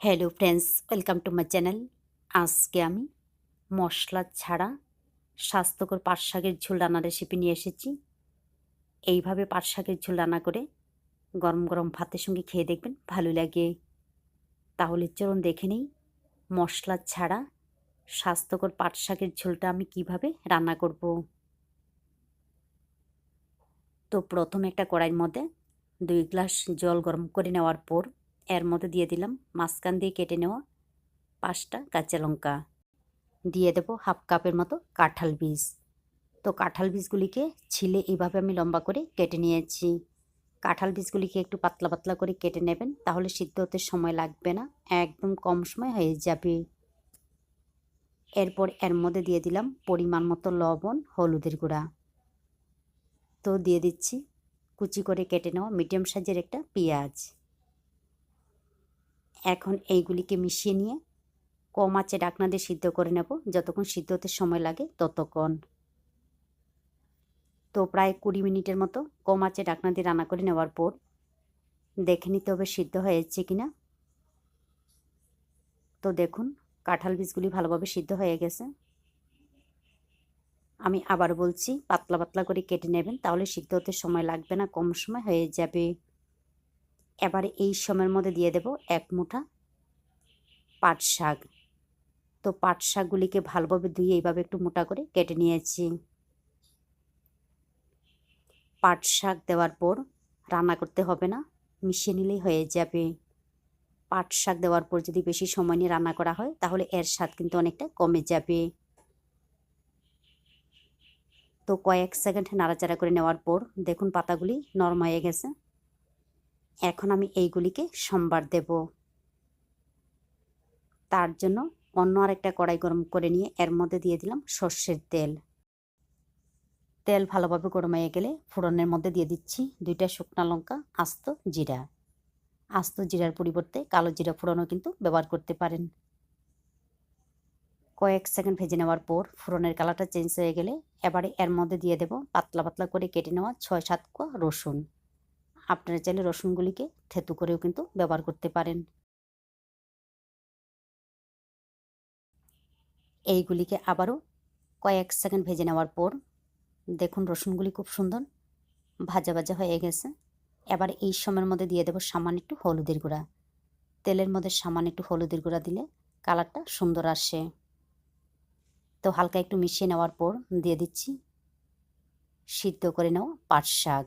Hello friends welcome to my channel আজকে আমি মশলা ছাড়া স্বাস্থ্যকর পাট শাকের ঝোল রান্নার রেসিপি নিয়ে এসেছি। এইভাবে পাট শাকের ঝোল রান্না করে গরম গরম ভাতের সঙ্গে খেয়ে দেখবেন, ভালো লাগে। তাহলে চলুন দেখে নিই মশলা ছাড়া স্বাস্থ্যকর পাট শাকের ঝোলটা আমি কীভাবে রান্না করব। তো প্রথমে একটা কড়াইয়ের মধ্যে দুই গ্লাস জল গরম করে নেওয়ার পর এর মধ্যে দিয়ে দিলাম মাঝখান দিয়ে কেটে নেওয়া পাঁচটা কাঁচা লঙ্কা। দিয়ে দেবো হাফ কাপের মতো কাঁঠাল বীজ। তো কাঁঠাল বীজগুলিকে ছিলে এইভাবে আমি লম্বা করে কেটে নিয়েছি। কাঁঠাল বীজগুলিকে একটু পাতলা পাতলা করে কেটে নেবেন, তাহলে সিদ্ধ হতে সময় লাগবে না, একদম কম সময় হয়ে যাবে। এরপর এর মধ্যে দিয়ে দিলাম পরিমাণ মতো লবণ, হলুদের গুঁড়া। তো দিয়ে দিচ্ছি কুচি করে কেটে নেওয়া মিডিয়াম সাইজের একটা পেঁয়াজ। এখন এইগুলিকে মিশিয়ে নিয়ে কম আঁচে ডাকনা দিয়ে সিদ্ধ করে নেব। যতক্ষণ সিদ্ধ হতে সময় লাগে ততক্ষণ। তো প্রায় কুড়ি মিনিটের মতো কম আঁচে ডাকনা দিয়ে রান্না করে নেওয়ার পর দেখে নিতে হবে সিদ্ধ হয়েছে কি না তো দেখুন, কাঁঠাল বীজগুলি ভালোভাবে সিদ্ধ হয়ে গেছে। আমি আবার বলছি, পাতলা পাতলা করে কেটে নেবেন, তাহলে সিদ্ধ হতে সময় লাগবে না, কম সময় হয়ে যাবে। এবারে এই সময়ের মধ্যে দিয়ে দেব এক মুঠা পাট শাক। তো পাট শাকগুলিকে ভালোভাবে ধুয়ে এইভাবে একটু মোটা করে কেটে নিয়েছি। পাট শাক দেওয়ার পর রান্না করতে হবে না, মিশিয়ে নিলেই হয়ে যাবে। পাট শাক দেওয়ার পর যদি বেশি সময় নিয়ে রান্না করা হয়, তাহলে এর স্বাদ কিন্তু অনেকটা কমে যাবে। তো কয়েক সেকেন্ড নাড়াচাড়া করে নেওয়ার পর দেখুন পাতাগুলি নরম হয়ে গেছে। এখন আমি এইগুলিকে সম্বার দেব। তার জন্য অন্য আরেকটা কড়াই গরম করে নিয়ে এর মধ্যে দিয়ে দিলাম সর্ষের তেল। তেল ভালোভাবে গরম হয়ে গেলে ফোড়নের মধ্যে দিয়ে দিচ্ছি দুইটা শুকনো লঙ্কা, আস্ত জিরা। আস্ত জিরার পরিবর্তে কালো জিরা ফোড়নও কিন্তু ব্যবহার করতে পারেন। কয়েক সেকেন্ড ভেজে নেওয়ার পর ফোড়নের কালারটা চেঞ্জ হয়ে গেলে এবারে এর মধ্যে দিয়ে দেব পাতলা পাতলা করে কেটে নেওয়া ছয় সাত কোয়া রসুন। আপনারা চাইলে রসুনগুলিকে থেতু করেও কিন্তু ব্যবহার করতে পারেন। এইগুলিকে আবারও কয়েক সেকেন্ড ভেজে নেওয়ার পর দেখুন রসুনগুলি খুব সুন্দর ভাজা ভাজা হয়ে গেছে। এবার এই সময়ের মধ্যে দিয়ে দেবো সামান্য একটু হলুদের গুঁড়া। তেলের মধ্যে সামান্য একটু হলুদের গুঁড়া দিলে কালারটা সুন্দর আসে। তো হালকা একটু মিশিয়ে নেওয়ার পর দিয়ে দিচ্ছি সিদ্ধ করে নেওয়া পাট শাক।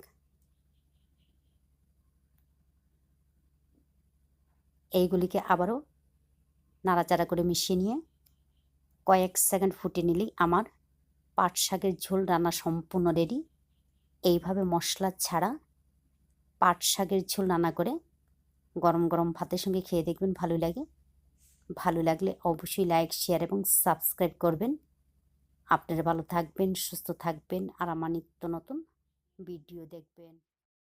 এইগুলিকে আবারও নাড়াচাড়া করে মিশিয়ে নিয়ে কয়েক সেকেন্ড ফুটে নিলেই আমার পাট শাকের ঝোল রান্না সম্পূর্ণ রেডি এইভাবে মশলা ছাড়া পাট শাকের ঝোল রান্না করে গরম গরম ভাতের সঙ্গে খেয়ে দেখবেন ভালো লাগে। ভালো লাগলে অবশ্যই লাইক শেয়ার এবং সাবস্ক্রাইব করবেন। আপনারা ভালো থাকবেন, সুস্থ থাকবেন আর আমার নিত্য নতুন ভিডিও দেখবেন।